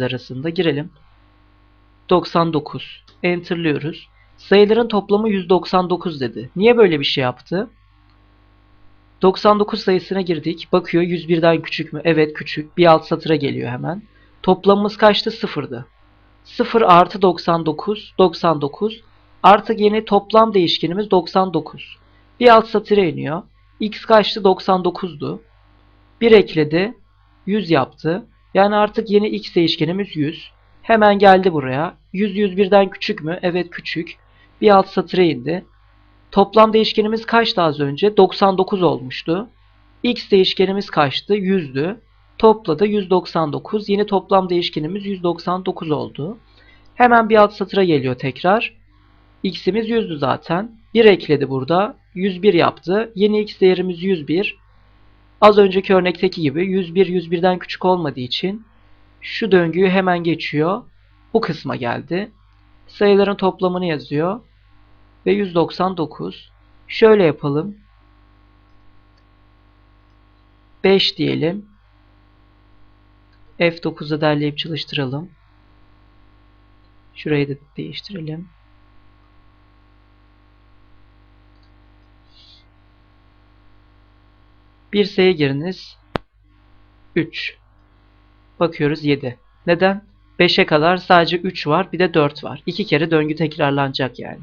arasında girelim. 99. Enter'lıyoruz. Sayıların toplamı 199 dedi. Niye böyle bir şey yaptı? 99 sayısına girdik. Bakıyor 101'den küçük mü? Evet küçük. Bir alt satıra geliyor hemen. Toplamımız kaçtı? Sıfırdı. 0 artı 99, 99. Artık yeni toplam değişkenimiz 99. Bir alt satıra iniyor. X kaçtı? 99'du. 1 ekledi. 100 yaptı. Yani artık yeni X değişkenimiz 100. Hemen geldi buraya. 100 101'den küçük mü? Evet küçük. Bir alt satıra indi. Toplam değişkenimiz kaçtı az önce? 99 olmuştu. X değişkenimiz kaçtı? 100'dü. Topladı 199. Yeni toplam değişkenimiz 199 oldu. Hemen bir alt satıra geliyor tekrar. X'imiz 100'dü zaten. 1 ekledi burada. 101 yaptı. Yeni X değerimiz 101. Az önceki örnekteki gibi 101 101'den küçük olmadığı için şu döngüyü hemen geçiyor. Bu kısma geldi. Sayıların toplamını yazıyor. Ve 199. Şöyle yapalım. 5 diyelim. F9'da derleyip çalıştıralım. Şurayı da değiştirelim. Bir sayı giriniz. 3. Bakıyoruz 7. Neden? 5'e kadar sadece 3 var bir de 4 var. 2 kere döngü tekrarlanacak yani.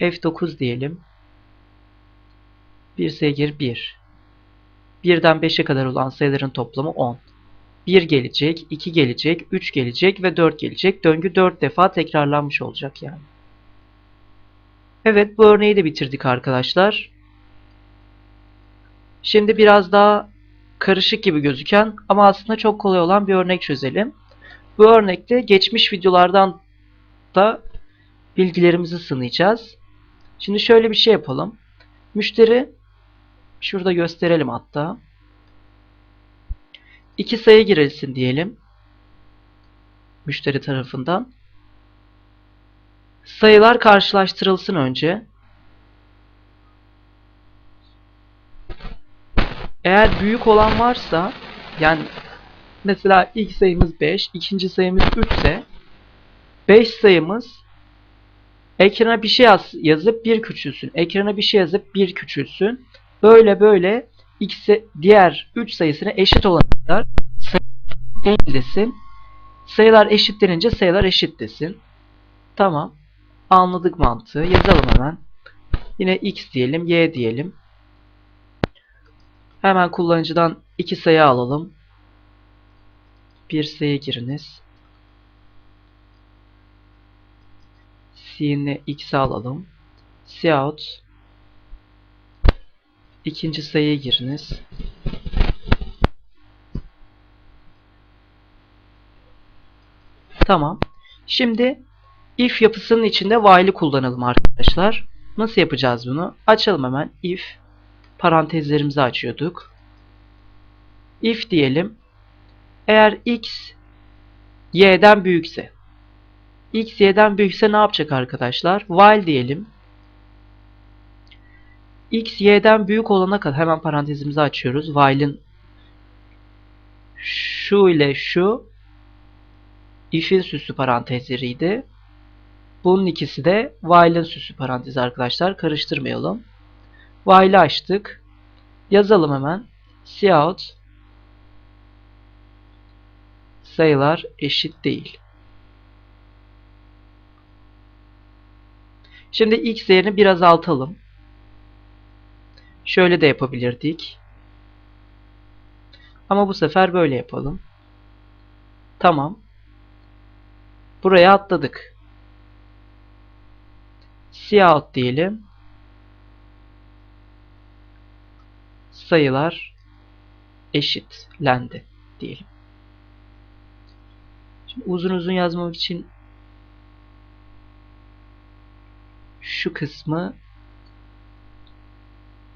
F9 diyelim. Bir sayı gir 1. 1'den 5'e kadar olan sayıların toplamı 10. 1 gelecek, 2 gelecek, 3 gelecek ve 4 gelecek. Döngü 4 defa tekrarlanmış olacak yani. Evet bu örneği de bitirdik arkadaşlar. Şimdi biraz daha karışık gibi gözüken ama aslında çok kolay olan bir örnek çözelim. Bu örnekte geçmiş videolardan da bilgilerimizi sınayacağız. Şimdi şöyle bir şey yapalım. Müşteri şurada gösterelim hatta. İki sayı girilsin diyelim. Müşteri tarafından. Sayılar karşılaştırılsın önce. Eğer büyük olan varsa yani mesela ilk sayımız 5, ikinci sayımız 3 ise 5 sayımız ekrana bir şey yaz, yazıp bir küçülsün. Ekrana bir şey yazıp bir küçülsün. Böyle böyle x'e diğer 3 sayısına eşit olan kadar değil desin. Sayılar eşitlenince sayılar eşit desin. Tamam. Anladık mantığı. Yazalım hemen. Yine x diyelim, y diyelim. Hemen kullanıcıdan iki sayı alalım. Bir sayı giriniz. C'ne x'i alalım. Cout ikinci sayıya giriniz. Tamam. Şimdi if yapısının içinde while'i kullanalım arkadaşlar. Nasıl yapacağız bunu? Açalım hemen if parantezlerimizi açıyorduk. If diyelim. Eğer x y'den büyükse x y'den büyükse ne yapacak arkadaşlar? While diyelim. x y'den büyük olana kadar hemen parantezimizi açıyoruz. While'ın şu ile şu if'in süslü parantezleriydi. Bunun ikisi de while'ın süslü parantezi arkadaşlar. Karıştırmayalım. While'ı açtık. Yazalım hemen. Cout sayılar eşit değil. Şimdi x değerini biraz azaltalım. Şöyle de yapabilirdik. Ama bu sefer böyle yapalım. Tamam. Buraya atladık. Cout diyelim. Sayılar eşitlendi diyelim. Şimdi uzun uzun yazmamak için şu kısmı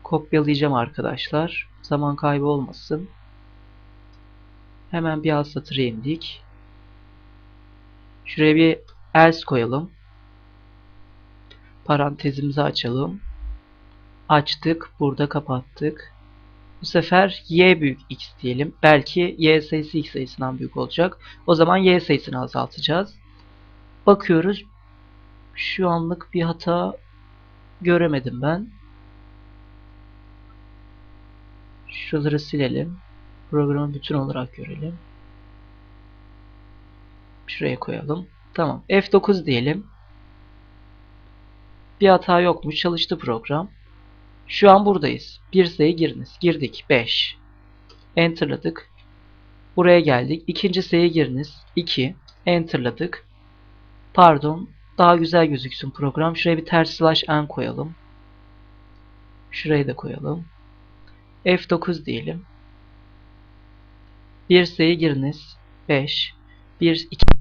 kopyalayacağım arkadaşlar. Zaman kaybı olmasın. Hemen bir alt satıra indik. Şuraya bir else koyalım. Parantezimizi açalım. Açtık. Burada kapattık. Bu sefer y büyük x diyelim. Belki y sayısı x sayısından büyük olacak. O zaman y sayısını azaltacağız. Bakıyoruz. Şu anlık bir hata göremedim ben. Şuraları silelim. Programı bütün olarak görelim. Şuraya koyalım. Tamam. F9 diyelim. Bir hata yokmuş. Çalıştı program. Şu an buradayız. Bir sayı giriniz. Girdik. 5. Enter'ladık. Buraya geldik. İkinci sayı giriniz. 2. Enter'ladık. Pardon. Daha güzel gözüksün program. Şuraya bir ters slash n koyalım. Şurayı da koyalım. F9 diyelim. Bir sayı giriniz. 5. 1, 2.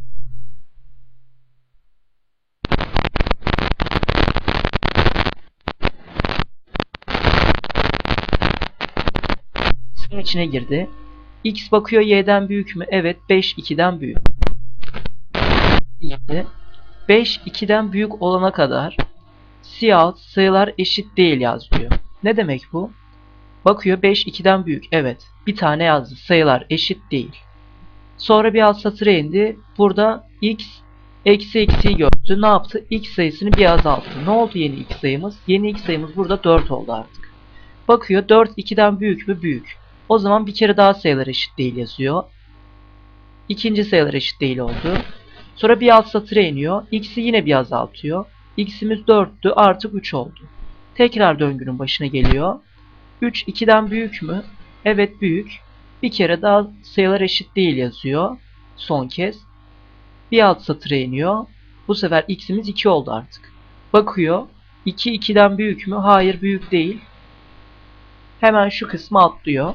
Bunun içine girdi. X bakıyor y'den büyük mü? Evet 5 2'den büyük. İşte 5 2'den büyük olana kadar Cout sayılar eşit değil yaz diyor. Ne demek bu? Bakıyor 5 2'den büyük. Evet. Bir tane yazdı. Sayılar eşit değil. Sonra bir alt satıra indi. Burada x eksi eksiği gördü. Ne yaptı? x sayısını bir azalttı. Ne oldu yeni x sayımız? Yeni x sayımız burada 4 oldu artık. Bakıyor 4 2'den büyük mü? Büyük. O zaman bir kere daha sayılar eşit değil yazıyor. İkinci sayılar eşit değil oldu. Sonra bir alt satıra iniyor. X'i yine bir azaltıyor. X'imiz 4'tü artık 3 oldu. Tekrar döngünün başına geliyor. 3 2'den büyük mü? Evet büyük. Bir kere daha sayılar eşit değil yazıyor. Son kez. Bir alt satıra iniyor. Bu sefer x'imiz 2 oldu artık. Bakıyor. 2 2'den büyük mü? Hayır büyük değil. Hemen şu kısmı atlıyor.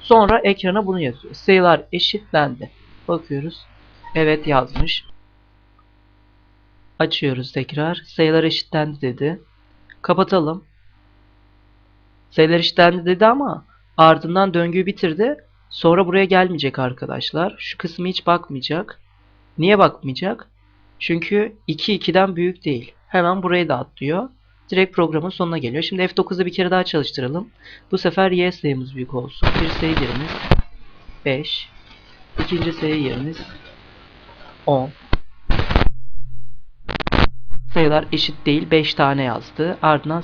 Sonra ekrana bunu yazıyor. Sayılar eşitlendi. Bakıyoruz. Evet yazmış. Açıyoruz tekrar. Sayılar eşitlendi dedi. Kapatalım. Sayılar eşitlendi dedi ama ardından döngüyü bitirdi. Sonra buraya gelmeyecek arkadaşlar. Şu kısmı hiç bakmayacak. Niye bakmayacak? Çünkü 2 2'den büyük değil. Hemen burayı da atlıyor. Direkt programın sonuna geliyor. Şimdi F9'da bir kere daha çalıştıralım. Bu sefer y sayımız büyük olsun. Bir sayı yerimiz 5. İkinci sayı yerimiz 10. Sayılar eşit değil. 5 tane yazdı. Ardından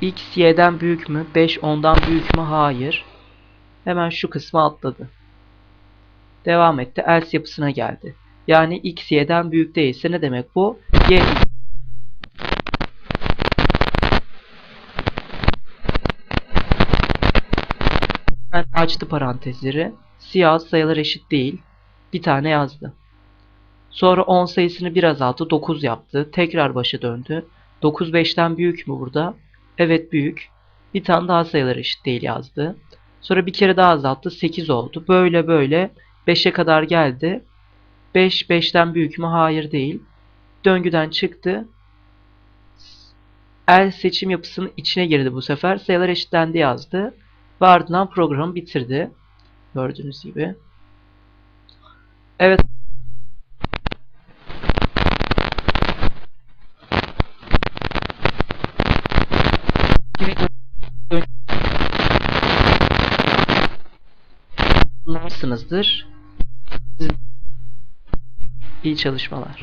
X y'den büyük mü? 5 10'dan büyük mü? Hayır. Hemen şu kısmı atladı. Devam etti. Else yapısına geldi. Yani x y'den büyük değilse ne demek bu? y Ben açtı parantezleri. Siyah sayılar eşit değil. Bir tane yazdı. Sonra 10 sayısını bir azalttı. 9 yaptı. Tekrar başa döndü. 9 5'ten büyük mü burada? Evet büyük. Bir tane daha sayılar eşit değil yazdı. Sonra bir kere daha azalttı. 8 oldu. Böyle böyle 5'e kadar geldi. 5 5'ten büyük mü? Hayır değil. Döngüden çıktı. El seçim yapısının içine girdi bu sefer. Sayılar eşitlendi yazdı. Ve ardından programı bitirdi. Gördüğünüz gibi. Evet. Anlamışsınızdır. İyi çalışmalar.